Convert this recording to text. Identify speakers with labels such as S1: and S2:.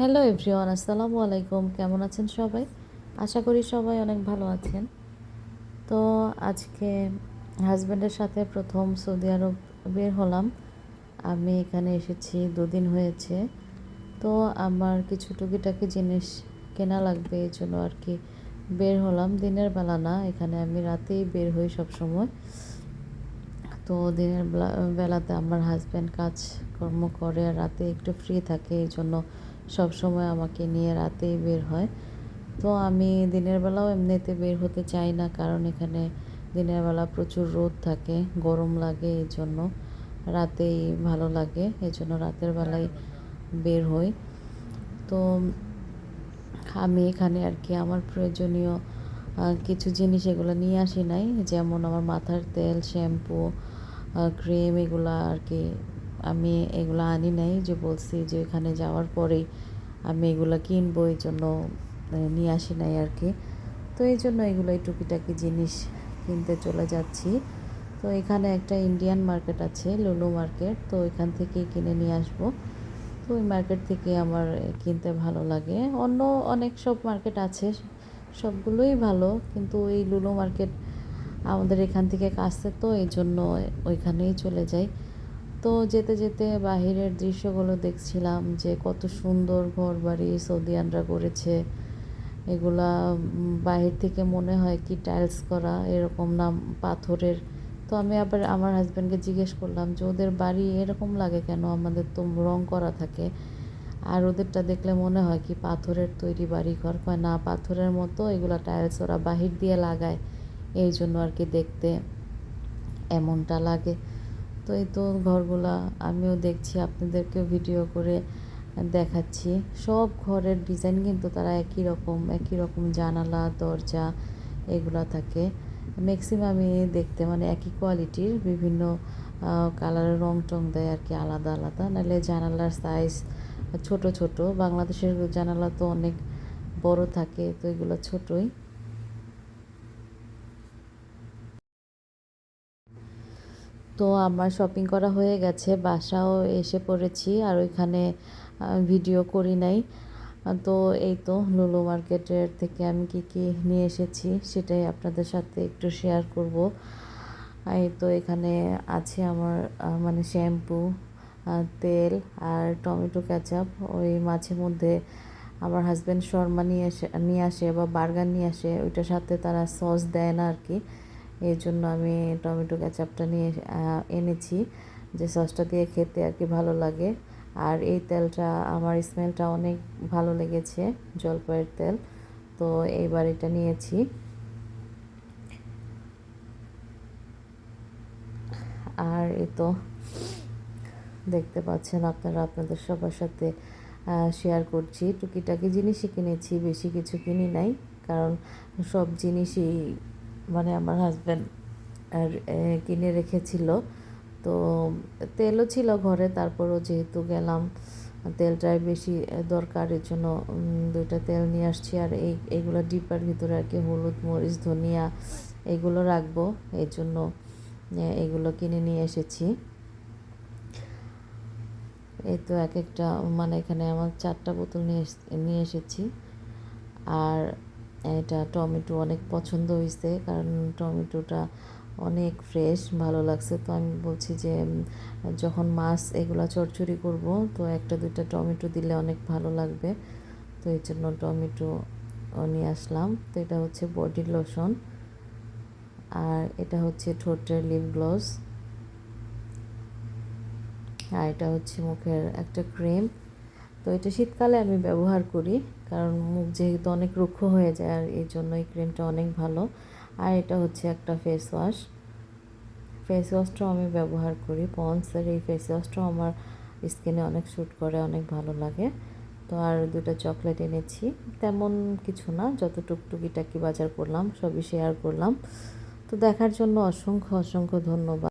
S1: Hello everyone, আসসালামু আলাইকুম। কেমন আছেন সবাই? আশা করি সবাই অনেক ভালো আছেন। তো আজকে হাজব্যান্ডের সাথে প্রথম সৌদি আরব বের হলাম। আমি এখানে এসেছি, দুদিন হয়েছে। তো আমার কিছু টুকিটাকি জিনিস কেনা লাগবে, এই জন্য আর কি বের হলাম। দিনের বেলা না, এখানে আমি রাতেই বের হই সব সময় তো দিনের বেলাতে আমার হাজব্যান্ড কাজ কর্ম করে আর রাতে একটু ফ্রি থাকে, এই জন্য সব সময় আমাকে নিয়ে রাতেই বের হয়। তো আমি দিনের বেলাও এমনিতে বের হতে চাই না, কারণ এখানে দিনের বেলা প্রচুর রোদ থাকে, গরম লাগে এই জন্য রাতেই ভালো লাগে এই জন্য রাতের বেলায় বের হই। তো আমি এখানে আর কি আমার প্রয়োজনীয় কিছু জিনিস এগুলো নিয়ে আসি নাই, যেমন আমার মাথার তেল, শ্যাম্পু ক্রিম এগুলো আর কি আমি এগুলো আনি নাই যে বলছি যে এখানে যাওয়ার পরেই আমি এগুলো কিনবো, এই জন্য নিয়ে আসি নাই আর কি। তো এই জন্য এগুলো এই টুকিটাকি জিনিস কিনতে চলে যাচ্ছি। তো এখানে একটা ইন্ডিয়ান মার্কেট আছে লুলু মার্কেট তো এখান থেকেই কিনে নিয়ে আসব। তো ওই মার্কেট থেকে আমার কিনতে ভালো লাগে। অন্য অনেক সব মার্কেট আছে, সবগুলোই ভালো, কিন্তু এই লুলু মার্কেট আমাদের এখান থেকে কাছে, তো এই জন্য ওইখানেই চলে যাই। তো যেতে যেতে বাহিরের দৃশ্যগুলো দেখছিলাম যে কত সুন্দর ঘর বাড়ি সৌদিয়ানরা করেছে। এগুলা বাহির থেকে মনে হয় কি টাইলস করা, এরকম না, পাথরের। তো আমি আবার আমার হাজব্যান্ডকে জিজ্ঞেস করলাম যে, ওদের বাড়ি এরকম লাগে কেন? আমাদের তো রং করা থাকে। আর ওদেরটা দেখলে মনে হয় কি পাথরের তৈরি বাড়ি ঘর কয়, না, পাথরের মতো এগুলা টাইলস ওরা বাহির দিয়ে লাগায়। এই জন্য আর কি দেখতে এমনটা লাগে। তো এই তো ঘরগুলা আমিও দেখছি, আপনাদেরকেও ভিডিও করে দেখাচ্ছি। সব ঘরের ডিজাইন কিন্তু তারা একই রকম একই রকম জানালা, দরজা এগুলা থাকে। ম্যাক্সিমামই দেখতে মানে একই কোয়ালিটির বিভিন্ন কালারের রং টং দেয় আর কি, আলাদা আলাদা। নাহলে জানালার সাইজ ছোট ছোট। বাংলাদেশের জানালা তো অনেক বড় থাকে, তো এগুলো ছোটই। তো আমার শপিং করা হয়ে গেছে, বাসাও এসে পড়েছি আর ওইখানে ভিডিও করি নাই। তো এই তো লুলু মার্কেটের থেকে আমি কি কি নিয়ে এসেছি সেটাই আপনাদের সাথে একটু শেয়ার করব। এই তো এখানে আছে আমার মানে শ্যাম্পু তেল আর টমেটো ক্যাচাপ ওই মাঝে মধ্যে আমার হাজব্যান্ড শর্মা নিয়ে এসে নিয়ে আসে বা বার্গার নিয়ে আসে, ওইটার সাথে তারা সস দেয় না আর কি। এই জন্য আমি টমেটো ক্যাচাপটা নিয়ে এনেছি যে সসটা দিয়ে খেতে আর কি ভালো লাগে। আর এই তেলটা, আমার স্মেলটা অনেক ভালো লেগেছে, জলপাইয়ের তেল। তো এইবার এটা নিয়েছি। আর এই তো দেখতে পাচ্ছেন আপনারা, আপনাদের সবার সাথে শেয়ার করছি। টুকিটাকি জিনিসই কিনেছি, বেশি কিছু কিনি নাই, কারণ সব জিনিসই মানে আমার হাজব্যান্ড আর কিনে রেখেছিল। তো তেলও ছিল ঘরে, তারপরও যেহেতু গেলাম তেলটাই বেশি দরকার, এর জন্য দুইটা তেল নিয়ে আসছি। আর এই, এইগুলো ডিপার ভিতরে আর কি হলুদ, মরিচ, ধনিয়া এগুলো রাখব এই জন্য এগুলো কিনে নিয়ে এসেছি। এই তো এক একটা মানে এখানে আমার চারটা বোতল নিয়ে নিয়ে এসেছি। আর এটা টমেটো অনেক পছন্দ হয়েছে কারণ টমেটোটা অনেক ফ্রেশ ভালো লাগছে। তো আমি বলছি যে যখন মাছ এগুলো চড়চড়ি করব, তো একটা দুইটা টমেটো দিলে অনেক ভালো লাগবে। তো এই জন্য টমেটো নিয়ে আসলাম। তো এটা হচ্ছে বডি লোশন। আর এটা হচ্ছে ঠোঁটের লিপ গ্লস আর এটা হচ্ছে মুখের একটা ক্রিম তো এটা শীতকালে আমি ব্যবহার করি। কারণ মুখ যেহেতু অনেক রুক্ষ হয়ে যায় আর এই জন্য এই ক্রিমটা অনেক ভালো। আর এটা হচ্ছে একটা ফেস ওয়াশ ফেস ওয়াশটাও আমি ব্যবহার করি। পন্সের এই ফেস ওয়াশটাও আমার স্কিনে অনেক শ্যুট করে, অনেক ভালো লাগে। তো আর দুটো চকলেট এনেছি। তেমন কিছু না, যত টুকটুকিটাকি বাজার করলাম, সবই শেয়ার করলাম। তো দেখার জন্য অসংখ্য অসংখ্য ধন্যবাদ।